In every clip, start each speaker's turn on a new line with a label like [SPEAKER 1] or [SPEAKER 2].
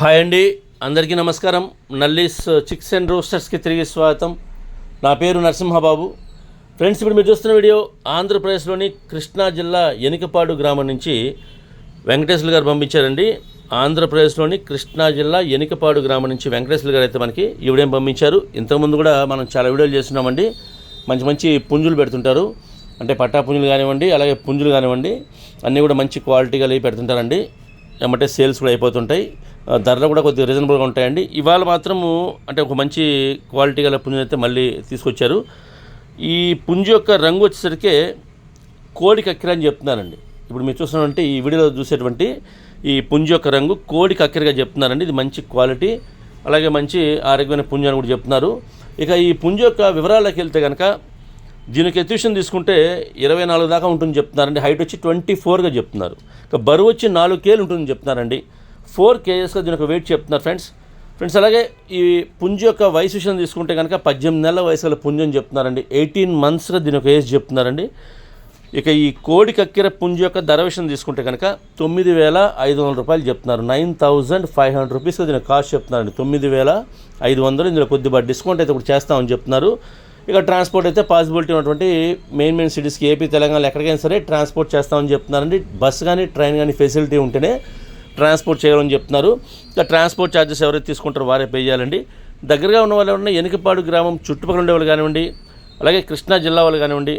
[SPEAKER 1] Hi అండి. అందరికీ నమస్కారం. నల్లీస్ చిక్స్ అండ్ రోస్టర్స్కి తిరిగి స్వాగతం. నా పేరు నరసింహబాబు. ఫ్రెండ్స్ ఇప్పుడు మీరు చూస్తున్న వీడియో ఆంధ్రప్రదేశ్లోని కృష్ణా జిల్లా ఎనికపాడు గ్రామం నుంచి వెంకటేశ్వర గారు పంపించారండి. ఆంధ్రప్రదేశ్లోని కృష్ణా జిల్లా ఎనికపాడు గ్రామం నుంచి వెంకటేశ్వర గారు అయితే మనకి ఈ పంపించారు. ఇంతకుముందు కూడా మనం చాలా వీడియోలు చేస్తున్నామండి. మంచి మంచి పుంజులు పెడుతుంటారు. అంటే పట్టా పుంజులు కానివ్వండి అలాగే పుంజులు కానివ్వండి అన్నీ కూడా మంచి క్వాలిటీగా లేవి పెడుతుంటారండి. ఏమంటే సేల్స్ కూడా అయిపోతుంటాయి. ధరలు కూడా కొద్దిగా రీజనబుల్గా ఉంటాయండి. ఇవాళ మాత్రము అంటే ఒక మంచి క్వాలిటీ గల పుంజుని అయితే మళ్ళీ తీసుకొచ్చారు. ఈ పుంజు యొక్క రంగు వచ్చేసరికి కోడి కక్కెర అని చెప్తున్నారండి. ఇప్పుడు మీరు చూస్తున్నటువంటి ఈ వీడియోలో చూసేటువంటి ఈ పుంజు యొక్క రంగు కోడి కక్కెరగా చెప్తున్నారండి. ఇది మంచి క్వాలిటీ అలాగే మంచి ఆరోగ్యమైన పుంజు అని కూడా చెప్తున్నారు. ఇక ఈ పుంజు యొక్క వివరాలకు వెళ్తే కనుక దీనికి ఎత్యూషన్ తీసుకుంటే ఇరవై నాలుగు దాకా ఉంటుంది చెప్తున్నారండి. హైట్ వచ్చి ట్వంటీ ఫోర్గా చెప్తున్నారు. ఇక బరువు వచ్చి నాలుగు కేలు ఉంటుందని చెప్తున్నారండి. ఫోర్ కేజెస్గా దీనికి వెయిట్ చెప్తున్నారు ఫ్రెండ్స్ ఫ్రెండ్స్ అలాగే ఈ పుంజు యొక్క వయసు విషయం తీసుకుంటే కనుక పద్దెనిమిది నెలల వయసు గల పుంజు అని చెప్తున్నారండి. ఎయిటీన్ మంత్స్గా దీని ఒక ఏజ్ చెప్తున్నారండి. ఇక ఈ కోడి కక్కెర పుంజు యొక్క ధర విషయం తీసుకుంటే కనుక తొమ్మిది వేల ఐదు వందల రూపాయలు చెప్తున్నారు. నైన్ థౌజండ్ ఫైవ్ హండ్రెడ్ రూపీస్గా దీని కాస్ట్ చెప్తున్నారండి. తొమ్మిది వేల ఐదు వందలు ఇందులో కొద్దిగా డిస్కౌంట్ అయితే ఇప్పుడు చేస్తామని చెప్తున్నారు. ఇక ట్రాన్స్పోర్ట్ అయితే పాసిబిలిటీ ఉన్నటువంటి మెయిన్ మెయిన్ సిటీస్కి ఏపీ తెలంగాణ ఎక్కడికైనా సరే ట్రాన్స్పోర్ట్ చేస్తామని చెప్తున్నారండి. బస్ కానీ ట్రైన్ కానీ ఫెసిలిటీ ఉంటేనే ట్రాన్స్పోర్ట్ చేయాలని చెప్తున్నారు. ఇంకా ట్రాన్స్పోర్ట్ ఛార్జెస్ ఎవరైతే తీసుకుంటారో వారే పే చేయాలండి. దగ్గరగా ఉన్న వాళ్ళు ఎవరైనా ఎనికపాడు గ్రామం చుట్టుపక్కల ఉండే వాళ్ళు కానివ్వండి అలాగే కృష్ణా జిల్లా వాళ్ళు కానివ్వండి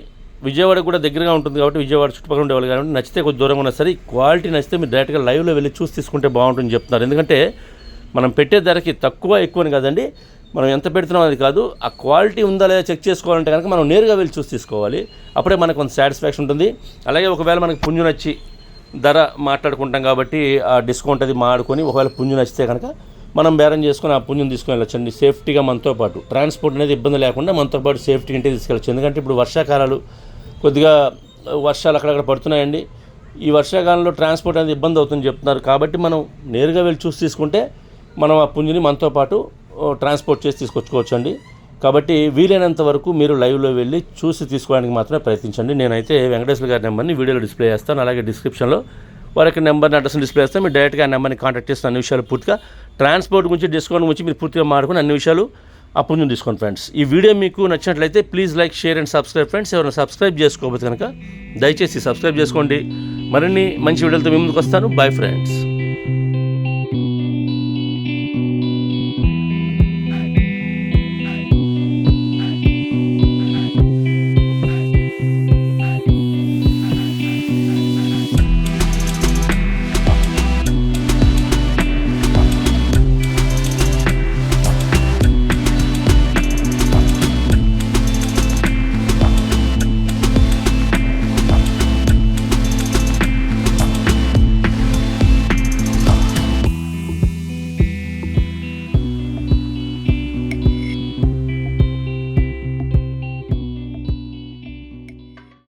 [SPEAKER 1] విజయవాడ కూడా దగ్గరగా ఉంటుంది కాబట్టి విజయవాడ చుట్టుపక్కల ఉండే వాళ్ళు కానివ్వండి నచ్చితే కొద్ది దూరంగా ఉన్నా సరే క్వాలిటీ నచ్చితే మీరు డైరెక్ట్గా లైవ్లో వెళ్ళి చూసి తీసుకుంటే బాగుంటుంది చెప్తున్నారు. ఎందుకంటే మనం పెట్టే ధరకి తక్కువ ఎక్కువ అని కాదండి. మనం ఎంత పెడుతున్నాం అది కాదు. ఆ క్వాలిటీ ఉందా లేదా చెక్ చేసుకోవాలంటే కనుక మనం నేరుగా వెళ్ళి చూసి తీసుకోవాలి. అప్పుడే మనకు కొంత సాటిస్ఫాక్షన్ ఉంటుంది. అలాగే ఒకవేళ మనకు పుంజు నచ్చి ధర మాట్లాడుకుంటాం కాబట్టి ఆ డిస్కౌంట్ అది మాడుకొని ఒకవేళ పుంజు నచ్చితే కనుక మనం బేరం చేసుకొని ఆ పుంజుని తీసుకొని వెళ్ళొచ్చండి. సేఫ్టీగా మనతో పాటు ట్రాన్స్పోర్ట్ అనేది ఇబ్బంది లేకుండా మనతో పాటు సేఫ్టీ ఇంటికి తీసుకెళ్ళచ్చు. ఎందుకంటే ఇప్పుడు వర్షాకాలాలు కొద్దిగా వర్షాలు అక్కడక్కడ పడుతున్నాయండి. ఈ వర్షాకాలంలో ట్రాన్స్పోర్ట్ అనేది ఇబ్బంది అవుతుందని చెప్తున్నారు. కాబట్టి మనం నేరుగా వెళ్ళి చూసి తీసుకుంటే మనం ఆ పుంజుని మనతో పాటు ట్రాన్స్పోర్ట్ చేసి తీసుకొచ్చుకోవచ్చు అండి కాబట్టి వీలైనంత వరకు మీరు లైవ్లో వెళ్ళి చూసి తీసుకోవడానికి మాత్రమే ప్రయత్నించండి. నేనైతే వెంకటేశ్వర గారి నెంబర్ని వీడియోలో డిస్ప్లే చేస్తాను. అలాగే డిస్క్రిప్షన్లో వారి యొక్క నెంబర్ని అడ్రస్ని డిస్ప్లే చేస్తాను. మీరు డైరెక్ట్గా ఆ నెంబర్ని కాంటాక్ట్ చేస్తే అన్ని విషయాలు పూర్తిగా ట్రాన్స్పోర్ట్ గురించి డిస్కౌంట్ గురించి మీరు పూర్తిగా మాడుకుని అన్ని విషయాలు అప్పుడు నుంచి తీసుకోండి ఫ్రెండ్స్. ఈ వీడియో మీకు నచ్చినట్లయితే please like share and subscribe friends. ఎవరైనా సబ్స్క్రైబ్ చేసుకోకపోతే కనుక దయచేసి సబ్స్క్రైబ్ చేసుకోండి. మరిన్ని మంచి వీడియోలతో మీ ముందుకు వస్తాను. Bye friends.